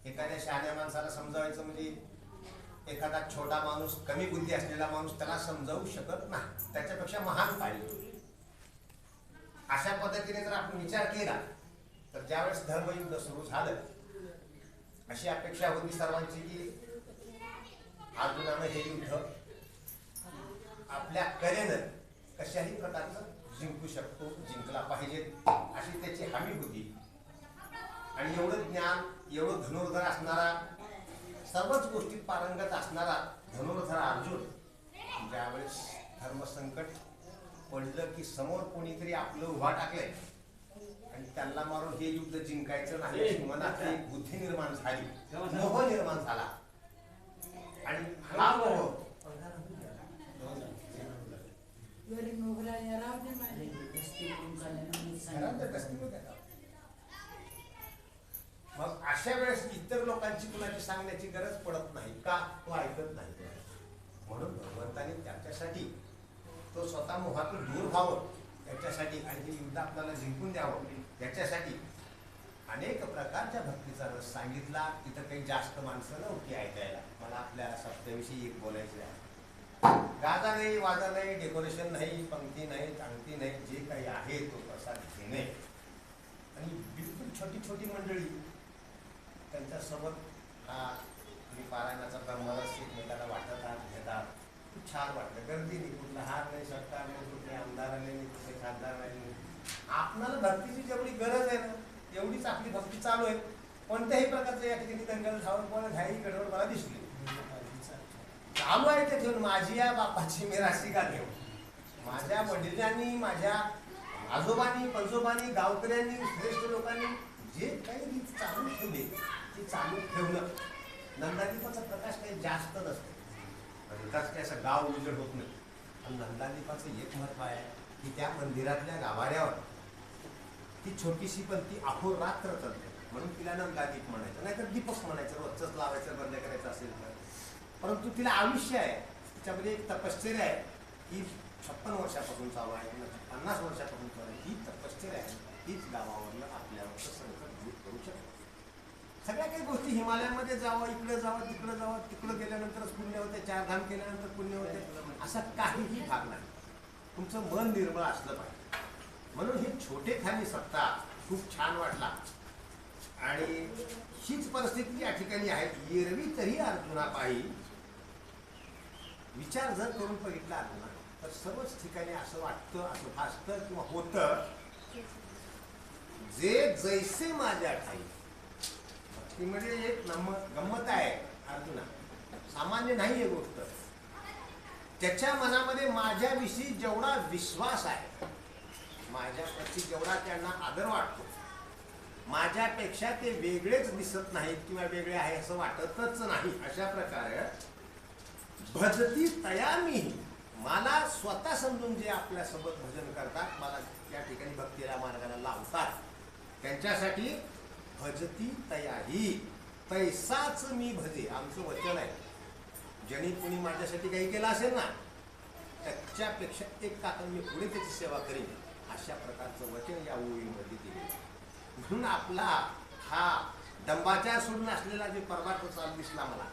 एखाद्या शहाण्या माणसाला समजावायचं म्हणजे एखादा छोटा माणूस कमी बुद्धी असलेला माणूस त्याला समजावू शकत नाही. त्याच्यापेक्षा महान पाहिजे अशा पद्धतीने जर आपण विचार केला तर ज्यावेळेस धर्मयुद्ध सुरू झालं अशी अपेक्षा होती सर्वांची की अर्जुनानं हे युद्ध आपल्या कलेनं कशाही प्रकारचं जिंकू शकतो जिंकला पाहिजे अशी त्याची हमी होती. आणि एवढं ज्ञान एवढं धनुर्धर असणारा सर्वच गोष्टीत पारंगत असणारा धनुर्धर अर्जुन ज्यावेळेस धर्मसंकट पडलं की समोर कोणीतरी आपलं उभा टाकलंय. आणि त्यांना मारून हे युद्ध जिंकायचं नाही मनात एक बुद्धी निर्माण झाली. मोह निर्माण झाला. आणि हा मोह घरात तर कसली होत आहे. मग अशा वेळेस इतर लोकांची कुणाची सांगण्याची गरज पडत नाही का? तो ऐकत नाही. म्हणून भगवंताने त्याच्यासाठी तो स्वतः मोहातून दूर व्हावं. त्याच्यासाठी आणि ते युद्ध आपल्याला जिंकून द्यावं. याच्यासाठी अनेक प्रकारच्या भक्तीचा रस सांगितला. तिथं काही जास्त माणसं नव्हती ऐकायला. मला आपल्या सप्त्याविषयी एक बोलायचं आहे. गाजा नाही वाजा नाही डेकोरेशन नाही पंक्ती नाही चांगती नाही जे काही आहे तो प्रसाद घेणे. आणि बिलकुल छोटी छोटी मंडळी त्यांच्यासोबत हा मी पारायणाचा ब्रह्मरस एकमेकाला वाटतात घेतात. खूप छान वाटतं गर्दी नाही कुठला हार नाही सरकार नाही कुठले आमदार आले नाही कुठले खासदार नाही. आपणाला भक्तीची जेवढी गरज आहे ना एवढीच आपली भक्ती चालू आहे. कोणत्याही प्रकारचं या ठिकाणी दंगल धावून कोणा घाई गडबड मला दिसली चालू आहे ते ठेवून माझी या बापाची मी राशी का घेऊ माझ्या वडिलांनी माझ्या आजोबांनी पंजोबांनी गावकऱ्यांनी श्रेष्ठ लोकांनी जे काही रीत चालू ठेवली ती चालू ठेवणं नंदादीपाचा प्रकाश काही जास्त नसतो. त्याच काही असं गाव उजड होत नाही. पण नंदादीपाचं एक महत्त्व आहे की त्या मंदिरातल्या गाभाऱ्यावर ती छोटीशी पण ती अहोरात्र चालते. म्हणून तिला नंदादीप म्हणायचं. नाहीतर दीपक म्हणायचं रोजच लावायचं बंद करायचं असेल तर. परंतु तिला आयुष्य आहे. तिच्यामध्ये एक तपश्चर्या आहे. ही छप्पन वर्षापासून चालू आहे पन्नास वर्षापासून चालू आहे. ही तपश्चर्या आहे. हीच गावावरनं आपल्यावरचं संकट दूर करू शकते सगळ्या काही गोष्टी हिमालयामध्ये जावं इकडे जावं तिकडे जावं तिकडं गेल्यानंतरच पुण्य होते चार धाम केल्यानंतर पुण्य होते. असा काहीही भाग नाही. तुमचं मन निर्मळ असलं पाहिजे. म्हणून हे छोटे खाली सत्ता खूप छान वाटला. आणि हीच परिस्थिती या ठिकाणी आहे. एरवी तरी अर्जुना पायी. विचार जर करून बघितला अर्जुना तर सर्वच ठिकाणी असं वाटतं असं भासतं किंवा होतं जे जैसे माझ्या ठाई ती म्हणजे एक नम गंमत आहे अर्जुना. सामान्य नाही आहे गोष्ट. त्याच्या मनामध्ये माझ्याविषयी जेवढा विश्वास आहे माझ्याप्रती जेवढा त्यांना आदर वाटतो माझ्यापेक्षा ते वेगळेच दिसत नाहीत किंवा वेगळे आहे असं वाटतच नाही अशा प्रकारे भजती तया मी. मला स्वतः समजून जे आपल्यासोबत भजन करतात मला त्या ठिकाणी भक्तीला मार्गाला लावतात. त्यांच्यासाठी भजती तयाही. पैसाच मी भजे. आमचं वचन आहे. ज्यांनी कुणी माझ्यासाठी काही केलं असेल ना त्याच्यापेक्षा एक काकण मी पुढे त्याची सेवा करीन. अशा प्रकारचं वचन या ओळीमध्ये दिले म्हणून आपला हा दंबाच्या सोडून असलेला जे परमार्थ चाल दिसला मला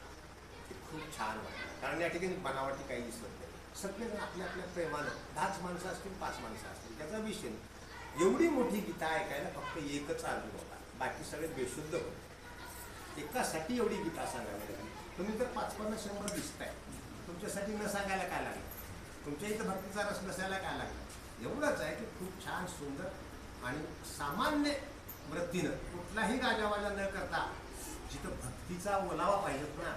ते खूप छान वाटलं. कारण या ठिकाणी बनावटी काही दिसत नाही. सगळेजण आपल्या आपल्या प्रेमानं दहाच माणसं असतील पाच माणसं असतील त्याचा विषय एवढी मोठी गीता ऐकायला फक्त एकच अनुभव होता. बाकी सगळे बेशुद्ध होते. एकासाठी एवढी गीता सांगायला लागली. तुम्ही तर पाच पन्नास शंभर दिसताय. तुमच्यासाठी न सांगायला काय लागलं? तुमच्या इथं भक्तीचा रस नसायला काय लागला? एवढंच आहे की खूप छान सुंदर आणि सामान्य वृत्तीनं कुठलाही गाजावाजा न करता जिथं भक्तीचा ओलावा पाहिजेत ना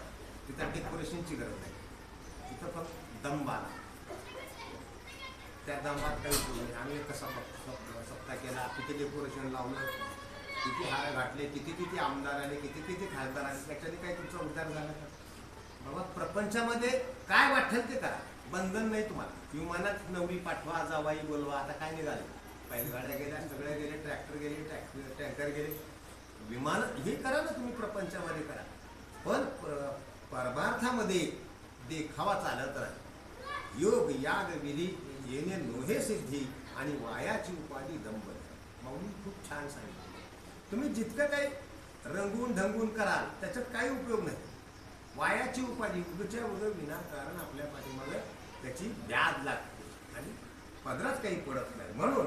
तिथं डेकोरेशनची गरज नाही. तिथं फक्त दंबाला. त्या दंबात काही आम्ही कसा सप्ताह केला. तिथे डेकोरेशन लावलं. किती हार गाठले किती किती आमदार आले किती किती खासदार आले त्याच्याने काही तुमचा उद्धार झाला का? बाबा प्रपंचामध्ये काय वाटेल ते करा. बंधन नाही तुम्हाला. विमानात नवरी पाठवा जावाई बोलवा आता काय निघाले? बैलगाड्या गेल्या सगळ्या गेले ट्रॅक्टर गेले ट्रॅक्टर टँकर गेले. विमान हे करा ना तुम्ही प्रपंचामध्ये करा. पण परमार्थामध्ये देखावा चालत राहा. योग याग विधी येणे नोहे सिद्धी आणि वायाची उपाधी दंब मौनी खूप छान सांगितलं. तुम्ही जितकं काही रंगून ढंगून कराल त्याच्यात काही उपयोग नाही. वायाची उपाधी उगच्या उग विनाकारण आपल्या पाठीमागे त्याची व्याज लागते. आणि पदरात काही पडत नाही. म्हणून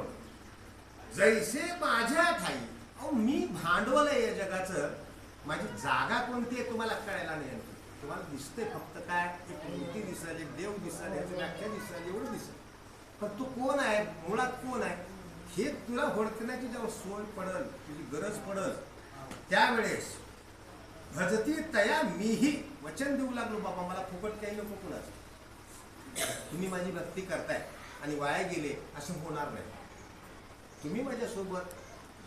जैसे माझ्या ठाई अहो मी भांडवल आहे या जगाचं. माझी जागा कोणती आहे तुम्हाला कळायला नाही तुम्हाला दिसते फक्त काय? एक मूर्ती दिसेल एक देव दिसायला याची व्याख्या दिसेल एवढं दिसेल. पण तू कोण आहे? मुळात कोण आहे? हे तुला होडकण्याची जेव्हा सोय पडल तुझी गरज पडल त्यावेळेस भजती तया मीही वचन देऊ लागलो बाबा मला फुकट काही नको कुणाच. तुम्ही माझी भक्ती करताय आणि वाया गेले असं होणार नाही. तुम्ही माझ्यासोबत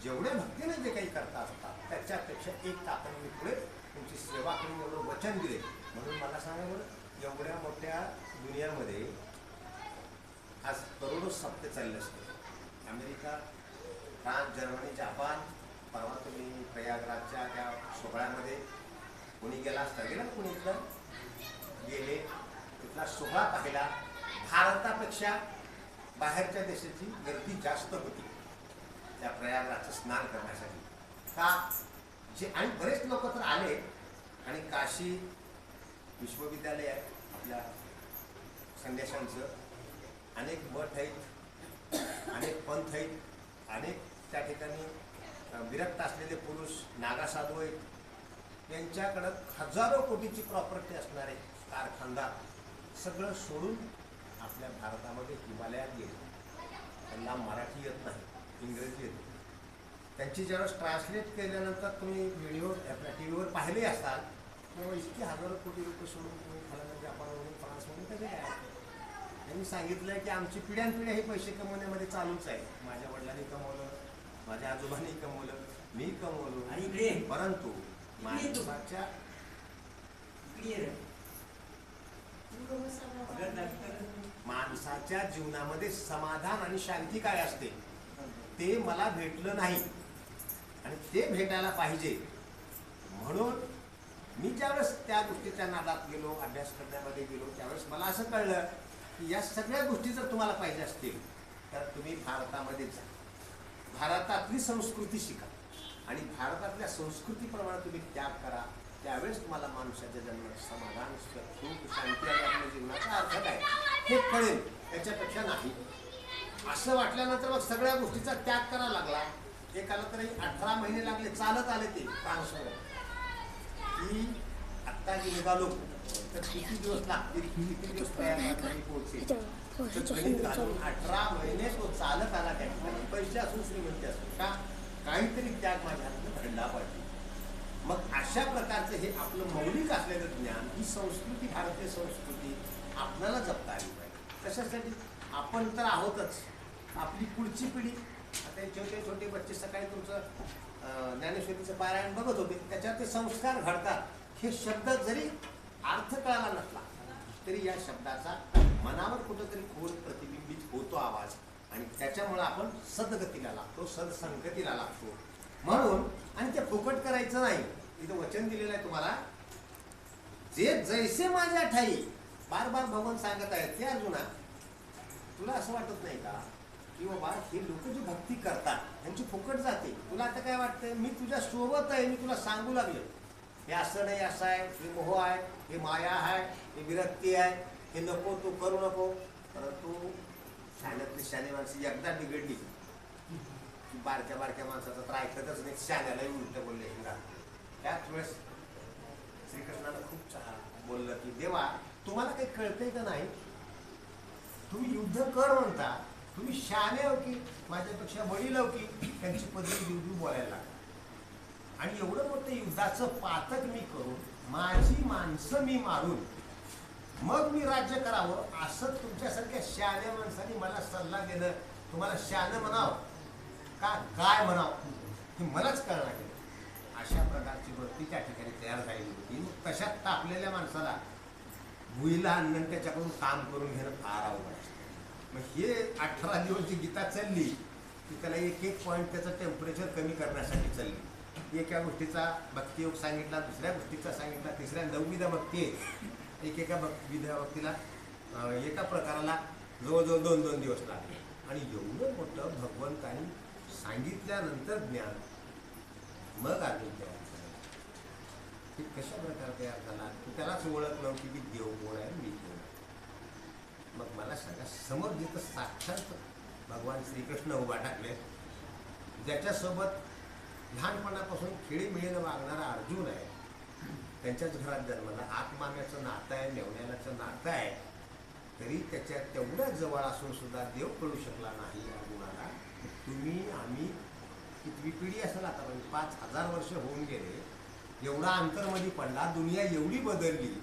जेवढ्या भक्तीने जे काही करता असता त्याच्यापेक्षा एक ताकद मी पुढे तुमची सेवा करून एवढं वचन दिले. म्हणून मला सांगा बरं एवढ्या मोठ्या दुनियामध्ये आज करोडो सत्य चालले असते अमेरिका फ्रान्स जर्मनी जापान. परवा तुम्ही प्रयागराजच्या त्या सोहळ्यामध्ये कोणी गेला असता? गेला ना कोणी गेले. तिथला सोहळा पाहिला. भारतापेक्षा बाहेरच्या देशाची गर्दी जास्त होती त्या प्रयागराजचं स्नान करण्यासाठी. का? जे आणि बरेच लोक तर आले. आणि काशी विश्वविद्यालय आहे आपल्या संदेशांचं. अनेक मठ आहेत. अनेक पंथ आहेत. अनेक त्या ठिकाणी विरक्त असलेले पुरुष नागासाधू आहेत. यांच्याकडं हजारो कोटीची प्रॉपर्टी असणारे कारखानदार सगळं सोडून आपल्या भारतामध्ये हिमालयात गेले. त्यांना मराठी येत नाही इंग्रजी येत नाही. त्यांची ज्यावेळेस ट्रान्सलेट केल्यानंतर तुम्ही व्हिडिओ आपल्या टी व्हीवर पाहिले असाल तेव्हा इतकी हजारो कोटी रुपये सोडून तुम्ही खरं म्हणजे आपण फ्रान्समधून कसे काय त्यांनी सांगितलं की आमची पिढ्यानपिढ्या हे पैसे कमवण्यामध्ये चालूच आहे. माझ्या वडिलांनी कमवलं माझ्या आजोबांनी कमवलं मी कमवलं. आणि इकडे परंतु तू. माणसाच्या जीवनामध्ये समाधान आणि शांती काय असते ते मला भेटलं नाही. आणि ते भेटायला पाहिजे. म्हणून मी ज्यावेळेस त्या गोष्टीच्या नादात गेलो अभ्यास करण्यामध्ये गेलो त्यावेळेस मला असं कळलं या सगळ्या गोष्टी जर तुम्हाला पाहिजे असतील तर तुम्ही भारतामध्ये जा. भारतातली संस्कृती शिका. आणि भारतातल्या संस्कृतीप्रमाणे तुम्ही त्याग करा. त्यावेळेस तुम्हाला माणसाच्या जन्मात समाधान सुख शांती आणि आपल्या जीवनाचा अर्थ काय? हे कळेल. त्याच्यापेक्षा नाही. असं वाटल्यानंतर मग सगळ्या गोष्टीचा त्याग करावा लागला. एकाला तरी अठरा महिने लागले. चालत आले ते. ट्रान्सफर. की आत्ता जे निघालो तर किती दिवस अठरा महिने तो चालत आला त्याच्यामध्ये पैसे असून श्रीमंती असून का काहीतरी त्याग माझ्या हातून घडला पाहिजे मग अशा प्रकारचं हे आपलं मौलिक असलेलं ज्ञान ही संस्कृती भारतीय संस्कृती आपल्याला जपता आली पाहिजे. कशासाठी? आपण तर आहोतच. आपली पुढची पिढी आता हे छोटे छोटे बच्चे सकाळी तुमचं ज्ञानेश्वरीचं पारायण बघत होते त्याच्यात ते संस्कार घडतात. हे शब्द जरी अर्थ कळाला नसला तरी या शब्दाचा मनावर कुठंतरी खोल प्रतिबिंबित होतो आवाज आणि त्याच्यामुळे आपण सदगतीला लागतो सदसंगतीला लागतो. म्हणून आणि ते फुकट करायचं नाही. इथं वचन दिलेलं आहे तुम्हाला. जे जैसे माझ्या ठाई बार बार भगवान सांगत आहेत ते अर्जुना तुला असं वाटत नाही का की बाबा हे लोक जी भक्ती करतात त्यांची फुकट जाते. तुला आता काय वाटतंय? मी तुझ्या सोबत आहे मी तुला सांगू लागलो हे असं नाही असं आहे हे मोह आहे हे माया आहे हे विरक्ती आहे हे नको तू करू नको. परंतु शाण्यातली शाने माणसं एकदा बिघडली की बारक्या बारक्या माणसाचं तर ऐकतच नाही. शाण्यालाही उलट बोलले हिंगा त्याच वेळेस श्रीकृष्णानं खूप छान बोललं की देवा तुम्हाला काही कळतंय का नाही? तुम्ही युद्ध कर म्हणता. तुम्ही शाने हो की माझ्यापेक्षा वडील हो की त्यांची पद्धती देऊ बोलायला लागतात आणि एवढं मोठं युद्धाचं पातक मी करून माझी माणसं मी मारून मग मी राज्य करावं असं तुमच्यासारख्या शहाण्या माणसाने मला सल्ला देणं तुम्हाला शहाणं म्हणावं का काय म्हणावं? हे मलाच कळणार गेलं अशा प्रकारची वृत्ती त्या ठिकाणी तयार झालेली होती. मग तशात तापलेल्या माणसाला भुईला आणणं त्याच्याकडून काम करून घेणं फार अवघड असतं. मग हे अठरा दिवस जी गीता चालली की त्याला एक एक पॉईंट त्याचं टेम्परेचर कमी करण्यासाठी चालली. एका गोष्टीचा भक्तियोग सांगितला दुसऱ्या गोष्टीचा सांगितला तिसऱ्या नवविध भक्ती आहे. एकेका भक् विध भक्तीला एका प्रकाराला जवळजवळ दोन दोन दिवस लागले. आणि एवढं मोठं भगवंतानी सांगितल्यानंतर ज्ञान मग आधी तयार झाला. कशा प्रकारे तयार झाला तू त्यालाच ओळख नव्हती की देव कोण आहे मी कोण आहे. मग मला सांगा समोर जिथं साक्षात भगवान श्रीकृष्ण उभा टाकले ज्याच्यासोबत लहानपणापासून खेळीमेळीनं वागणारा अर्जुन आहे. त्यांच्याच घरात जन्मला आत्माम्याचं नातं आहे नेवण्याचं नातं आहे. तरी त्याच्या तेवढ्या जवळ असून सुद्धा देव कळू शकला नाही अर्जुनाला. तुम्ही आम्ही कितवी पिढी असेल आता म्हणजे पाच हजार वर्ष होऊन गेले. एवढा अंतरमध्ये पडला दुनिया एवढी बदलली.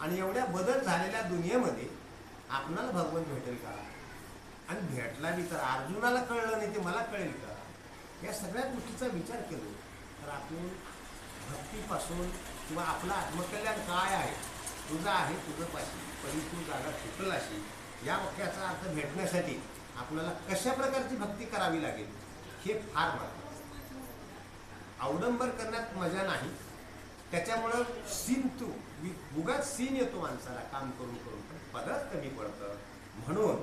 आणि एवढ्या बदल झालेल्या दुनियेमध्ये आपणाला भगवान भेटेल का? आणि भेटला बी तर अर्जुनाला कळलं नाही ते मला कळेल का? या सगळ्या गोष्टीचा विचार केलो. तर आपण भक्तीपासून किंवा आपलं आत्मकल्याण काय आहे तुझं आहे तुझं पाशी परी तू जागा सुटल अशी या वाक्याचा अर्थ भेटण्यासाठी आपल्याला कशा प्रकारची भक्ती करावी लागेल हे फार महत्त्वाचं अवडंबर करण्यात मजा नाही. त्याच्यामुळं सीन तू उगाच सीन येतो माणसाला काम करून करून पण पदच कमी पडतं. म्हणून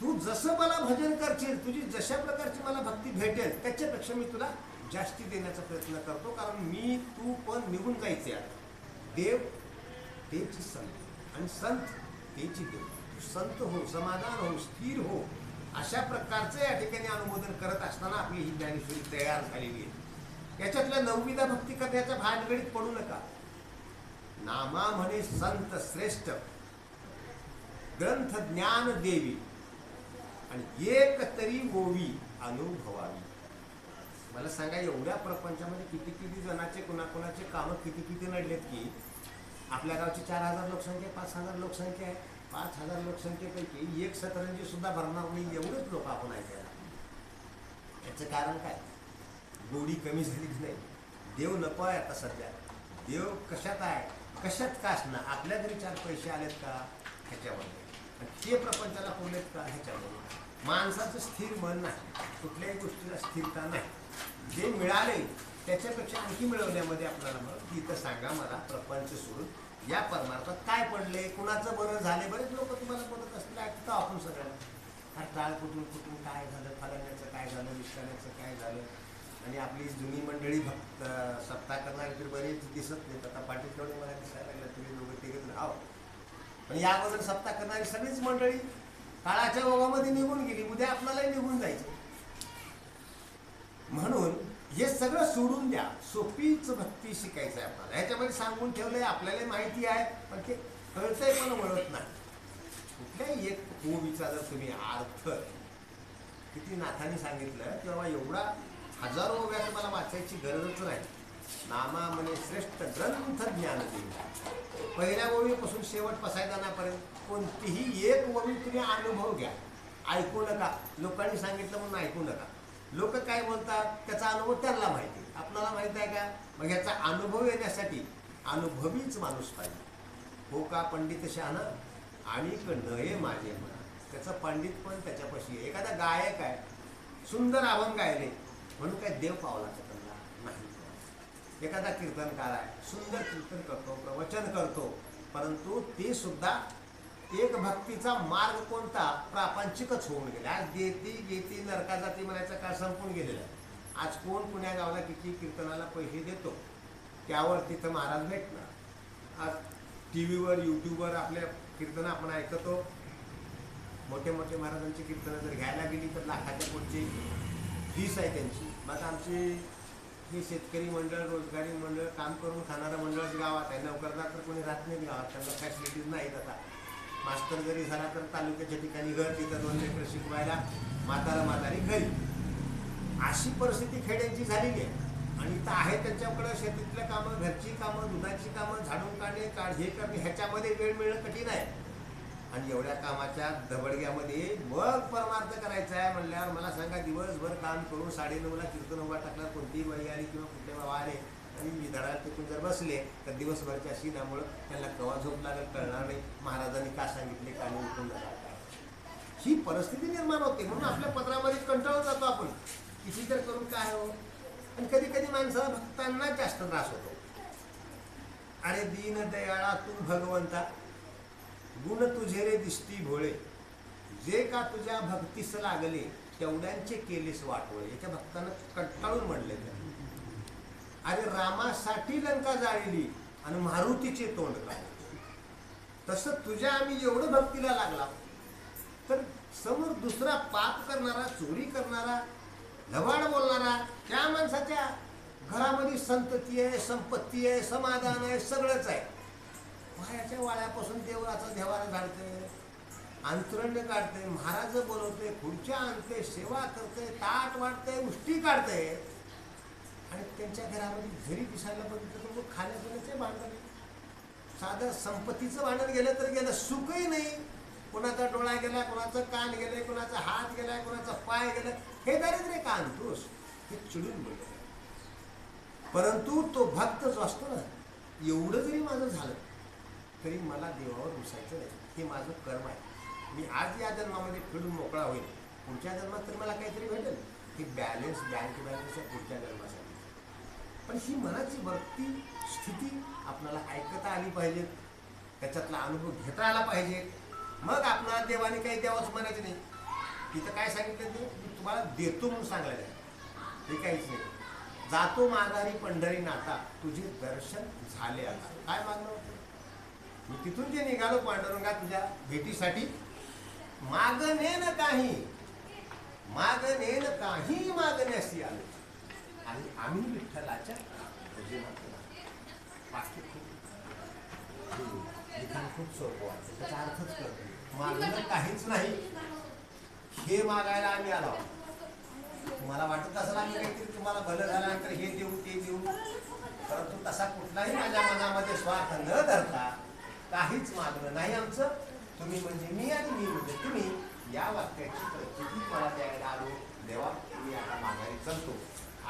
तू जसं मला भजन करशील तुझी जशा प्रकारची मला भक्ती भेटेल त्याच्यापेक्षा मी तुला जास्ती देण्याचा प्रयत्न करतो कारण मी तू पण निघून जायचे आहे देव तेची संत आणि संत तेची देव. तू संत हो समाधान हो स्थिर हो अशा प्रकारचं या ठिकाणी अनुमोदन करत असताना आपली ही ज्ञानेश्वरी तयार झालेली आहे. याच्यातल्या नवविधा भक्ती करण्याच्या भानगडीत पडू नका. नामा म्हणे संत श्रेष्ठ. ग्रंथ ज्ञान देवी. आणि एक तरी ओवी अनुभवावी. मला सांगा एवढ्या प्रपंचामध्ये किती किती जणाचे कोणाकोणाचे कामं किती किती नडलेत की? आपल्या गावची चार हजार लोकसंख्या पाच हजार लोकसंख्या आहे. पाच हजार लोकसंख्येपैकी एक सतरंजी सुद्धा भरणार नाही एवढेच लोक आपण ऐकायला याचं कारण काय? गोडी कमी झाली की नाही. देव नको आहे आता सध्या. देव कशात आहे? कशात का असणार आपल्या घरी चार पैसे आलेत का? ह्याच्यामध्ये. आणि ते प्रपंचाला पुरलेत का? ह्याच्यामध्ये. माणसाचं स्थिर मन नाही कुठल्याही गोष्टीला स्थिरता नाही. जे मिळाले त्याच्यापेक्षा आणखी मिळवण्यामध्ये आपल्याला मग इथं सांगा मला प्रपंच सोडून. या परमार्थात काय पडले कुणाचं बरं झाले बरेच लोक तुम्हाला बोलत असतील ऐकतो आपण सगळ्यांना. हा टाळ कुठून कुठून काय झालं फलाण्याचं काय झालं विष्काण्याचं काय झालं? आणि आपली जुनी मंडळी भक्त सत्ता करणारी तर बरेच दिसत नाहीत. आता पाटील तेवढे मला दिसायला लागलं तुम्ही दोघं तिघे राहावं पण याबद्दल सत्ता करणारी सगळीच मंडळी काळाच्या ओघामध्ये निघून गेली उद्या आपल्यालाही निघून जायचं. म्हणून हे सगळं सोडून द्या. सोपीच भक्ती शिकायचं आहे आपल्याला. ह्याच्यामध्ये सांगून ठेवलंय आपल्याला माहिती आहे पण ते कळतंय पण वळत नाही. कुठल्याही एक ओवीचा जर तुम्ही अर्थ किती नाथाने सांगितलं की बाबा एवढा हजारो ओव्या तुम्हाला वाचायची गरजच नाही. नामा म्हणे श्रेष्ठ ग्रंथ ज्ञान देईल पहिल्या ओवीपासून शेवट पसायदानापर्यंत कोणतीही एक ओवी तुम्ही अनुभव घ्या. ऐकू नका. लोकांनी सांगितलं म्हणून ऐकू नका. लोक काय बोलतात? त्याचा अनुभव त्यांना माहिती. आपल्याला माहीत आहे का? मग याचा अनुभव येण्यासाठी अनुभवीच माणूस पाहिजे. हो का पंडित शहाणा? आणि नये माझे म्हणा त्याचं पंडित पण त्याच्यापाशी एखादा गायक आहे. सुंदर अभंग गायले म्हणून काय देव पावला त्यांना नाही एखादा कीर्तनकार आहे. सुंदर कीर्तन करतो प्रवचन करतो. परंतु ते सुद्धा एक भक्तीचा मार्ग कोणता? प्रापंचिकच होऊन गेला. आज देती गेती नरका जाती म्हणायचा काळ संपून गेलेला आहे. आज कोण पुण्या गावाला किती कीर्तनाला पैसे देतो? त्यावर तिथं महाराज भेटणार. आज टी व्हीवर यूट्यूबवर आपल्या कीर्तनं आपण ऐकतो. मोठे मोठे महाराजांची कीर्तनं जर घ्यायला गेली तर लाखाच्या पुढची फीस आहे त्यांची. मग आमची हे शेतकरी मंडळ रोजगारी मंडळ काम करून खाणारं मंडळच गावात आहे. नोकरदार तर कोणी राहत नाही गावात. त्यांना फॅसिलिटीज नाहीत आता. मास्तर जरी झाला तर तालुक्याच्या ठिकाणी घर तिथं दोन लेकर शिकवायला म्हातारा म्हातारी घरी. अशी परिस्थिती खेड्यांची झालेली आहे. आणि इथं आहे त्यांच्याकडं शेतीतल्या कामं घरची कामं दुधाची कामं झाडून काढणे काढ हे करणे ह्याच्यामध्ये वेळ मिळणं कठीण आहे. आणि एवढ्या कामाच्या दबडग्यामध्ये मग परमार्थ करायचा आहे म्हणल्यावर मला सांगा दिवसभर काम करून साडेनऊला कीर्तन उभा टाकला कोणतीही बाई आली किंवा कुठल्या बाबा आले आणि मी धडात टिकून जर बसले तर दिवसभरच्या शिनामुळं त्यांना कवा झोप लागेल कळणार नाही. महाराजांनी का सांगितले का नाही उठून जाणार ही परिस्थिती निर्माण होते. म्हणून आपल्या पत्रामध्ये कंटाळून जातो आपण. किती तर करून काय हो? आणि कधी कधी माणसाला भक्तांना जास्त त्रास होतो. अरे दीन दयाळा तू भगवंता गुण तुझे रे दिसती भोळे. जे का तुझ्या भक्तीस लागले तेवढ्यांचे केलेस वाटोळे. याच्या भक्तांना कंटाळून म्हणले अरे रामासाठी लंका जाळली आणि मारुतीचे तोंड काढले. तसं तुझ्या आम्ही एवढं भक्तीला लागला. तर समोर दुसरा पाप करणारा चोरी करणारा लवाड बोलणारा त्या माणसाच्या घरामध्ये संतती आहे संपत्ती आहे समाधान आहे सगळंच आहे. पायाच्या वाळ्यापासून देवळाचा देवाला झाडते अंतरण्य काढते महाराज बोलवते खुर्च्या आणते सेवा करते ताट वाढते उष्टी काढते आणि त्यांच्या घरामध्ये जरी दिसायला बघितलं तर मग खाण्यापिण्याचे भांडण आहे. साधं संपत्तीचं भांडण गेलं तर गेलं सुखही नाही. कोणाचा डोळा गेला कोणाचं कान गेले कोणाचा हात गेलाय कोणाचा पाय गेला हे दारिद्र्य का आणतोस? हे चिडून बोलतो परंतु तो भक्त जो असतो ना एवढं जरी माझं झालं तरी मला देवावर विसायचं नाही. हे माझं कर्म आहे. मी आज या जन्मामध्ये फिरून मोकळा होईल पुढच्या जन्मात तर मला काहीतरी भेटेल. की बॅलन्स बँक बॅलन्स आहे पुढच्या जन्मात. पण ही मनाची भक्ती स्थिती आपल्याला ऐकता आली पाहिजे. त्याच्यातला अनुभव घेता आला पाहिजे. मग आपणाला देवाने काही द्यावंच म्हणायचं नाही. तिथं काय सांगितलं ते? मी तुम्हाला देतो म्हणून सांगायला हे काहीच नाही. जातो माघारी पंढरी नाता तुझे दर्शन झाले आता. काय मागणं होतं? मी तिथून जे निघालो पांडुरंगा तुझ्या भेटीसाठी मागणे न काही मागणे न काही मागण्याशी आलो आणि आम्ही विठ्ठलाच्या वाक्य खूप लिखाण खूप सोपं वाटतं. त्याचा अर्थच करतो मागणं काहीच नाही. हे मागायला आम्ही आलो तुम्हाला वाटत असेल आम्ही काहीतरी तुम्हाला भलं झाल्यानंतर हे देऊ ते देऊ परंतु तसा कुठलाही माझ्या मनामध्ये स्वार्थ न धरता काहीच मागणं नाही आमचं. तुम्ही म्हणजे मी आणि मी म्हणजे तुम्ही या वाक्याची प्रचिती मला द्यायला आलो. देवा मी आता माघारी चलतो.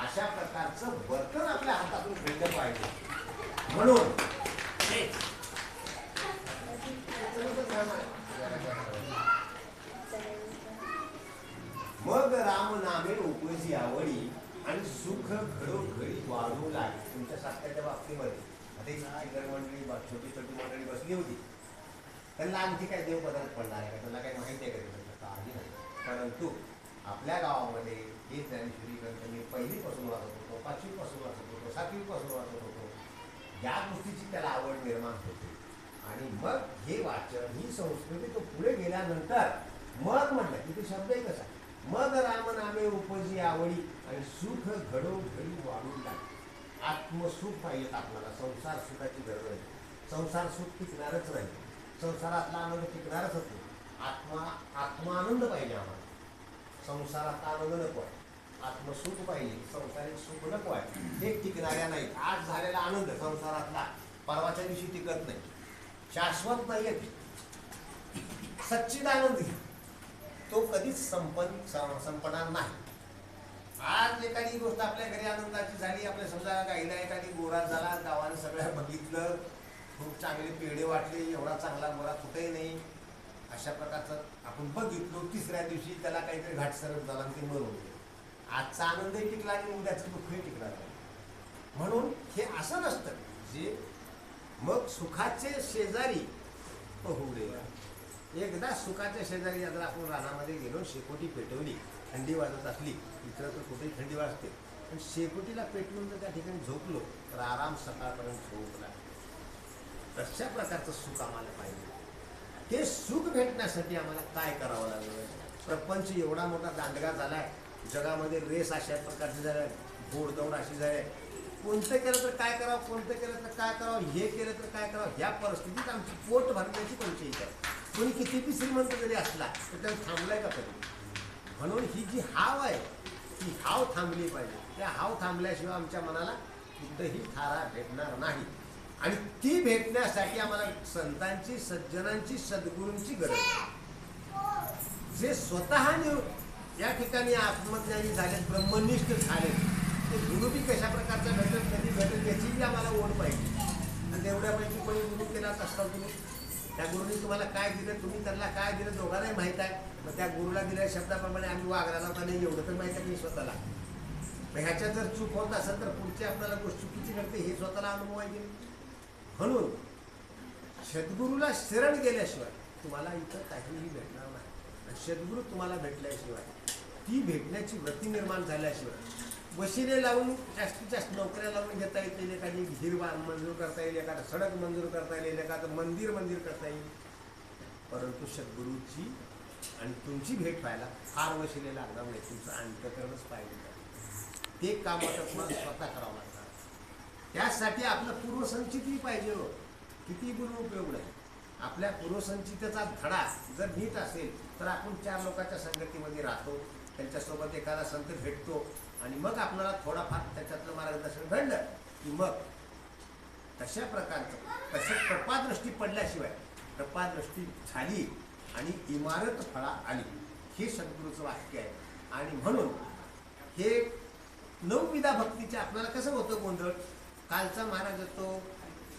अशा प्रकारचं वर्तन आपल्या हातातून घडलं पाहिजे. म्हणून मग राम नामे उपजी आवडी आणि सुख घडोघडी वाढू लागली. तुमच्या सारख्याच्या बाबतीमध्ये. आता मंडळी छोटी छोटी मंडळी बसली होती. त्यांना आणखी काय देव पदार्थ पडणार आहे का? त्यांना काही माहिती आहे का? आधी नाही. परंतु आपल्या गावामध्ये हे ज्ञानेश्वरी ग्रंथ मी पहिलीपासून वाचत होतो पाचवीपासून वाचत होतो सातवीपासून वाचत होतो. या गोष्टीची त्याला आवड निर्माण होते. आणि मग हे वाचन ही संस्कृती तो पुढे गेल्यानंतर मग म्हटलं की ते शब्द शब्दही कसा मग रामनामे उपजी आवडी आणि सुख घडो घडी वाढून लागली आत्मसुख पाहिजेत आपल्याला. संसार सुखाची गरज आहे. संसार सुख टिकणारच नाही. संसारातला आनंद टिकणारच होतो. आत्मा आत्मानंद पाहिजे आम्हाला. संसारातला आनंद नको आहे. आत्मसुख पाहिजे. संसारिक सुख नको आहे. हे टिकणाऱ्या नाहीत. आज झालेला आनंद संसारातला परवाच्या दिवशी टिकत नाही. शाश्वत नाही आहे आनंद तो कधीच संपन संपणार नाही. आज एखादी गोष्ट आपल्या घरी आनंदाची झाली आपल्या समजा गाईला एखादी गोरा झाला गावाने सगळ्या बघितलं खूप चांगले पेढे वाटले एवढा चांगला गोरा कुठेही नाही. अशा प्रकारचं आपण बघितलो तिसऱ्या दिवशी त्याला काहीतरी घाटसरत झाला आणि ते मरून आजचा आनंदही टिकला आणि उद्याचं दुःखही टिकणार नाही. म्हणून हे असं नसतं जे मग सुखाचे शेजारी हो, होऊ दे एकदा सुखाच्या शेजारी जर आपण रानामध्ये गेलो शेकोटी पेटवली थंडी वाजत असली इतर तर कुठेही थंडी वाजते. पण शेकोटीला पेटवून जर त्या ठिकाणी झोपलो तर आराम सकाळपर्यंत झोपला तशा प्रकारचं सुख आम्हाला पाहिजे. ते सुख भेटण्यासाठी आम्हाला काय करावं लागलं? प्रपंच एवढा मोठा दांडगा आहे जगामध्ये रेस अशा प्रकारची झाल्या घोडदौड अशी झाली आहे. कोणतं केलं तर काय करावं कोणतं केलं तर काय करावं हे केलं तर काय करावं ह्या परिस्थितीत आमची पोट भरण्याची कोणती इच्छा आहे? कोणी किती बी श्रीमंत जरी असला तर त्याला थांबलाय का कधी? म्हणून ही जी हाव आहे ती हाव थांबली पाहिजे. त्या हाव थांबल्याशिवाय आमच्या मनाला कुठंही थारा भेटणार नाही. आणि ती भेटण्यासाठी आम्हाला संतांची सज्जनांची सद्गुरूंची गरज आहे. जे स्वतः निव- या ठिकाणी आत्मज्ञानी झाले ब्रह्मनिष्ठ झाले ते गुरुबी कशा प्रकारचा भेटत कधी भेटत याचीही आम्हाला ओढ पाहिजे. आणि तेवढ्यापैकी कोणी गुरु केलाच असता तुम्ही. त्या गुरुने तुम्हाला काय दिलं तुम्ही त्यांना काय दिलं दोघांनाही माहीत आहे. मग त्या गुरुला दिलेल्या शब्दाप्रमाणे आम्ही वागराला होता नाही एवढं तर माहीत आहे की स्वतःला. मग ह्याच्यात जर चूक होत असेल तर पुढची आपल्याला गोष्ट चुकीची घडते हे स्वतःला अनुभव आहे म्हणून सद्गुरूला शरण गेल्याशिवाय तुम्हाला इथं काहीही भेटणार नाही. आणि सद्गुरू तुम्हाला भेटल्याशिवाय ती भेटण्याची वृत्ती निर्माण झाल्याशिवाय. वशिले लावून जास्तीत जास्त नोकऱ्या लावून घेता येतील एखादी विहीर मंजूर करता येईल एखादं सडक मंजूर करता येईल एखादं मंदिर मंदिर करता येईल. परंतु सद्गुरूची आणि तुमची भेट व्हायला फार वशिले लागणार नाही तुमचं अंतकरणच पाहिजे. ते काम आता तुम्हाला स्वतः करावं लागणार. त्यासाठी आपलं पूर्वसंचितही पाहिजे हो. किती गुण उपयोग नाही. आपल्या पूर्वसंचितेचा धडा जर नीट असेल तर आपण चार लोकांच्या संगतीमध्ये राहतो. त्यांच्यासोबत एखादा संत भेटतो आणि मग आपल्याला थोडाफार त्याच्यातलं मार्गदर्शन घडलं की मग तशा प्रकारचं तसं कृपादृष्टी पडल्याशिवाय कृपादृष्टी झाली आणि इमारत फळा आली. हे सद्गुरूचं वाक्य आहे. आणि म्हणून हे नवविधा भक्तीचे आपल्याला कसं होतं गोंधळ? कालचा महाराज येतो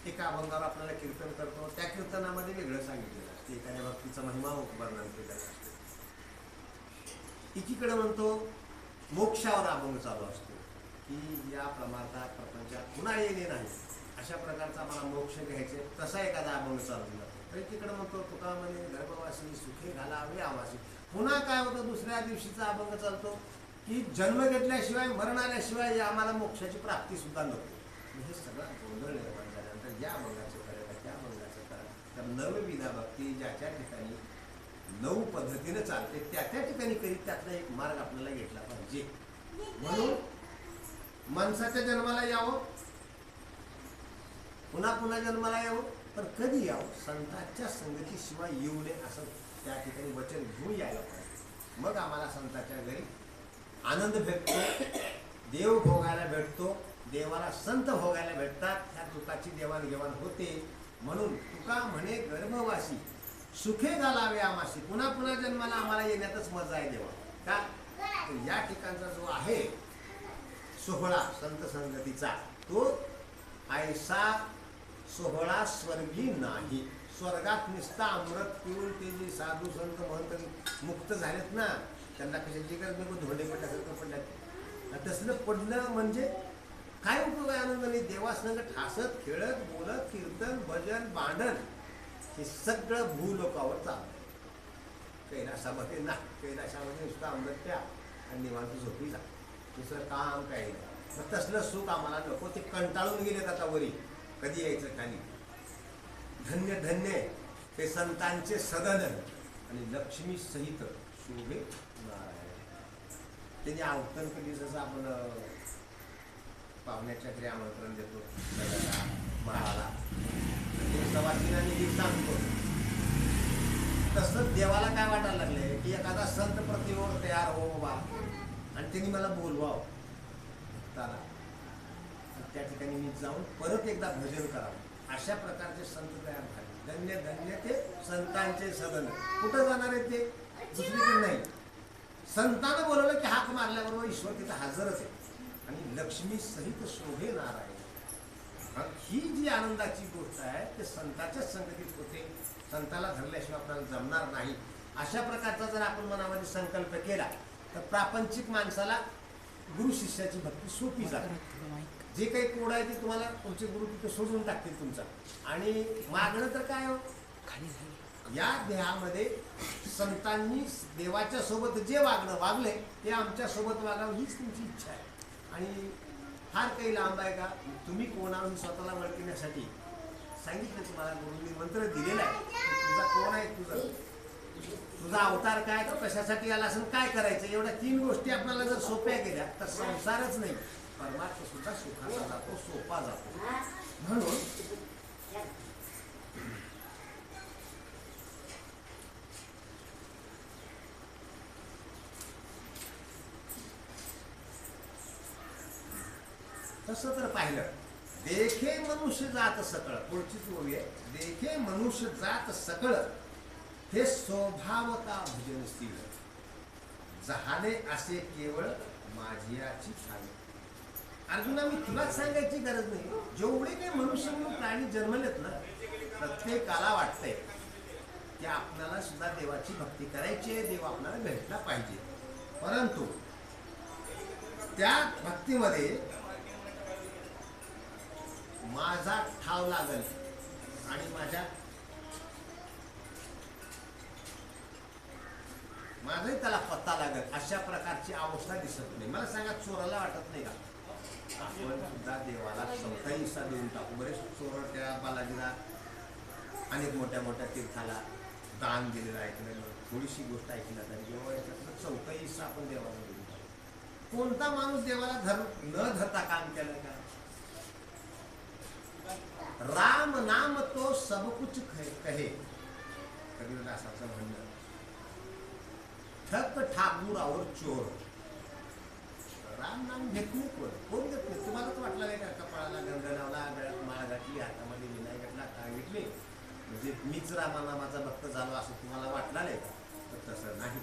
एका अभंगावर आपल्याला कीर्तन करतो. त्या कीर्तनामध्ये वेगळं सांगितलेलं असते. एखाद्या भक्तीचा महिमा वर्णन केलेला असतो. एकीकडे म्हणतो मोक्षावर अभंग चालू असतो. की या प्रमाणात प्रपंचात पुन्हा येणे नाही. अशा प्रकारचा मला मोक्ष घ्यायचे तसा एखादा अभंग चालू जातो तर एकीकडे म्हणतो तुकामध्ये गर्भवासी सुखी घालावे आवासी. पुन्हा काय होतं दुसऱ्या दिवशीचा अभंग चालतो की जन्म घेतल्याशिवाय मरण आल्याशिवाय या आम्हाला मोक्षाची प्राप्ती सुद्धा नको. हे सगळं गोंधळ निर्माण झाल्यानंतर या अभंगाचं करायला त्या अभंगाचं करा. तर नवविधा भक्ती ज्या ज्या ठिकाणी नऊ पद्धतीनं चालते त्या त्या ठिकाणी करीत त्यातला एक मार्ग आपल्याला घेतला पाहिजे. म्हणून माणसाच्या जन्माला यावं. पुन्हा पुन्हा जन्माला यावं. तर कधी यावं? संतांच्या संगतीशिवाय येऊ नये असं त्या ठिकाणी वचन घेऊन यायला पाहिजे. मग आम्हाला संतांच्या घरी आनंद भेटतो. देव भोगायला भेटतो. देवाला संत भोगायला भेटतात. त्या तुकाची देवाणघेवाण होते. म्हणून तुका म्हणे गर्भवासी सुखे घालावे आमाशी पुन्हा पुन्हा जन्माला आम्हाला येण्यातच मजा आहे देवा. का? तर या ठिकाणचा जो आहे सोहळा संत संगतीचा तो ऐसा सोहळा स्वर्गी नाही. स्वर्गात निस्ता अमृत पिऊन ते जे साधू संत महंत मुक्त झालेत ना त्यांना कशाची गरज नको धोंडे पडल्यासारखं पडल्यात. तसलं पडलं म्हणजे काय उपयोग आहे आनंद नाही देवासंग ठासत खेळत बोलत कीर्तन भजन भांडण. हे सगळं भूलोकावर चालतं. कैलासामध्ये ना कैलाशामध्ये नुसतं अमृत प्या आणि निवांत झोपी जा. दुसरं काम काही नाही. मग तसलं सुख आम्हाला नको ते कंटाळून गेलेत आता वरी. कधी यायचं खाली धन्य धन्य ते संतांचे सदन आणि लक्ष्मी सहित शोभे नारायण. त्यांनी आवतन कधी जसं आपण पाहुण्याच्या घरी आमंत्रण देतो नगराला, महाला ते सवासिनांनी गीत सांगतो तसंच देवाला काय वाटायला लागले की एखादा संत प्रतिवर तयार हो बाबा. आणि त्यांनी मला बोलवावं. भक्ताला. त्या ठिकाणी मी जाऊन परत एकदा भजन करावं. अशा प्रकारचे संत तयार झाले. धन्य धन्य ते संतांचे सदन. कुठं जाणार आहे ते? दुसरीकडे नाही. संतानं बोलवलं की हाक मारल्याबरोबर ईश्वर तिथं हजरच आहे. आणि लक्ष्मी सहित शोभे नारायण ही जी आनंदाची गोष्ट आहे ते संताच्याच संगतीत होते. संताला धरल्याशिवाय आपल्याला जमणार नाही. अशा प्रकारचा जर आपण मनामध्ये संकल्प केला तर प्रापंचिक माणसाला गुरु शिष्याची भक्ती सोपी जाते. जे काही कोड आहे ते तुम्हाला तुमचे गुरु तिथे सोडून टाकतील तुमचा. आणि मागणं तर काय हो? या देहामध्ये संतांनी देवाच्या सोबत जे वागणं वागले ते आमच्यासोबत वागावं हीच तुमची इच्छा आहे. आणि फार काही लांब आहे का? तुम्ही कोणावरून स्वतःला वळखण्यासाठी सांगितलं तुम्हाला गुरुंनी मंत्र दिलेला आहे. तुझा कोण आहे तुझं? तुझा अवतार काय? तो कशासाठी आला असं काय करायचं? एवढ्या तीन गोष्टी आपल्याला जर सोप्या केल्या तर संसारच नाही. परमात्मा सुद्धा सुखाचा जातो सोपा जातो. म्हणून तसं तर पाहिलं देखे मनुष्य जात सकळ पुढचीच ओळी आहे देखे मनुष्य जात सकळ हे स्वभावता भजन स्थिर? असे केवळ माझियाची छावी अर्जुना मी तुलाच सांगायची गरज नाही. जेवढे काही मनुष्य म्हणून प्राणी जन्मलेत ना प्रत्येकाला वाटतंय की आपल्याला सुद्धा देवाची भक्ती करायची आहे देव आपल्याला भेटला पाहिजे. परंतु त्या भक्तीमध्ये माझा ठाव लागल. आणि माझ्या माझाही त्याला पत्ता लागत अशा प्रकारची अवस्था दिसत नाही. मला सांगा चोराला वाटत नाही का? आपण सुद्धा देवाला चौथा हिस्सा देऊन टाकू. बरेच चोर त्या बालाजीला अनेक मोठ्या मोठ्या तीर्थाला दान दिलेलं ऐकलं थोडीशी गोष्ट ऐकली तरी जेव्हा याच्यातलं चौथा हिस्सा आपण देवाला देऊन टाकू. कोणता माणूस देवाला धर न धरता काम केलं का? राम नाम तो सब कुछ कहे कबीरदासाचं म्हणणं. ठक ठाकूर और चोर. राम नाम घेत नाही कोण? कोण घेत नाही तुम्हालाच वाटलं नाही का कपाळाला गंध लावला गळ्यात माळ घातली हातामध्ये विनाय घातला काय घेतले? म्हणजे मीच रामाला माझा भक्त झालो असं तुम्हाला वाटलं नाही का? तर तसं नाही.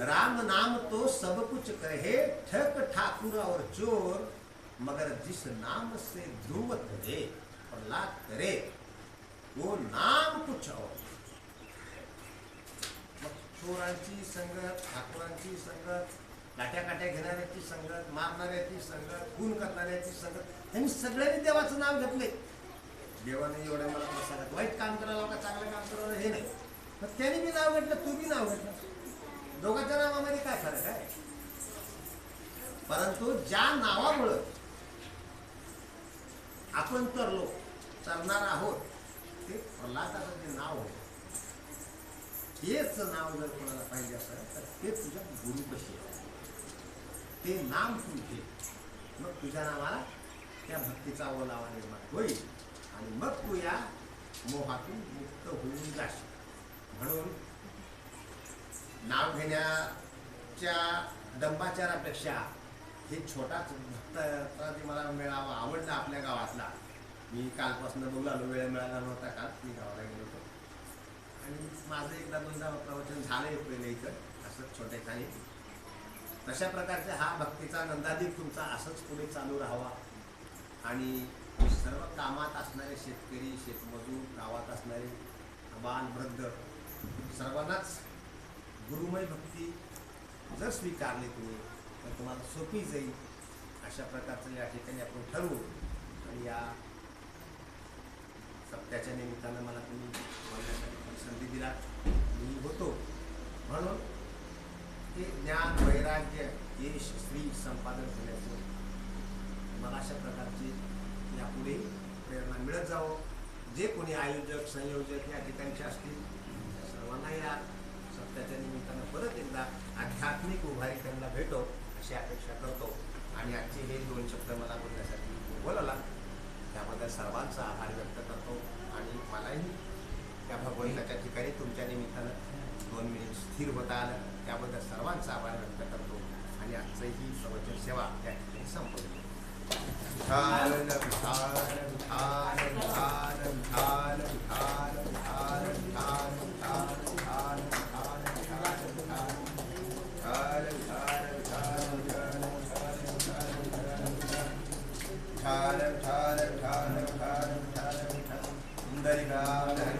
राम नाम तो सब कुछ कहे. ठक ठाकुर और चोर. मगर जिस नाम से ध्रुव करे प्रहलाद करे वो नाम कुछ और। मग चोरांची संगत ठाकुरांची संगत लाट्या काट्या घेणाऱ्याची संगत मारणाऱ्याची संगत खून करणाऱ्याची संगत त्यांनी सगळ्यांनी देवाचं नाव घेतले. देवाने एवढ्या मला प्रसादात वाईट काम करायला का चांगलं काम करायला हे नाही. मग त्याने बी नाव घेतलं तू बी नाव घेतलं. दोघांच्या नावामध्ये काय फरक आहे? परंतु ज्या नावामुळं आपण तर लोक चरणार आहोत. ते प्रल्हादाचं जे नाव होतं तेच नाव जर कोणाला पाहिजे असेल तर ते तुझ्या गुरुपशी आहे ते नाम तू घे. मग तुझ्या नावाला त्या भक्तीचा ओलावा निर्माण होईल आणि मग तू या मोहातून मुक्त होऊन जाशील. म्हणून नाव घेण्याच्या दंबाचारापेक्षा हे छोटाच ती मला मेळावा आवडला आपल्या गावातला. मी कालपासून बघू वेळ मिळाला नव्हता काल. मी गावाला गेलो होतो. आणि माझं एकदा दोनदा प्रवचन झालं पहिलं इथं असं काही. तशा प्रकारचा हा भक्तीचा नंदादीप तुमचा असंच पुढे चालू राहावा. आणि सर्व कामात असणारे शेतकरी शेतमजूर गावात असणारे बाल वृद्ध सर्वांनाच गुरुमय भक्ती जर स्वीकारली तुम्ही तर तुम्हाला सोपी जाईल. अशा प्रकारचं या ठिकाणी आपण ठरवू. आणि या सप्त्याच्या निमित्तानं मला तुम्ही बोलण्यासाठी संधी दिला. मी होतो. म्हणून ते ज्ञान वैराग्य देश स्त्री संपादन होण्याचं मला अशा प्रकारची यापुढे प्रेरणा मिळत जावं. जे कोणी आयोजक संयोजक या ठिकाणचे असतील त्या सर्वांना या सप्त्याच्या निमित्तानं परत एकदा आध्यात्मिक उभारी त्यांना भेटो अशी अपेक्षा करतो. आणि आजचे हे दोन शब्द मला बोलण्यासाठी बोलवला. त्याबद्दल सर्वांचा आभार व्यक्त करतो आणि मलाही त्या भगवंताच्या ठिकाणी तुमच्या निमित्तानं दोन मिनिट स्थिर होता आलं त्याबद्दल सर्वांचा आभार व्यक्त करतो आणि आजचंही प्रवचन सेवा त्या ठिकाणी संपवतो. Vitthal Vitthal Vitthal Vitthal Vitthal and uh,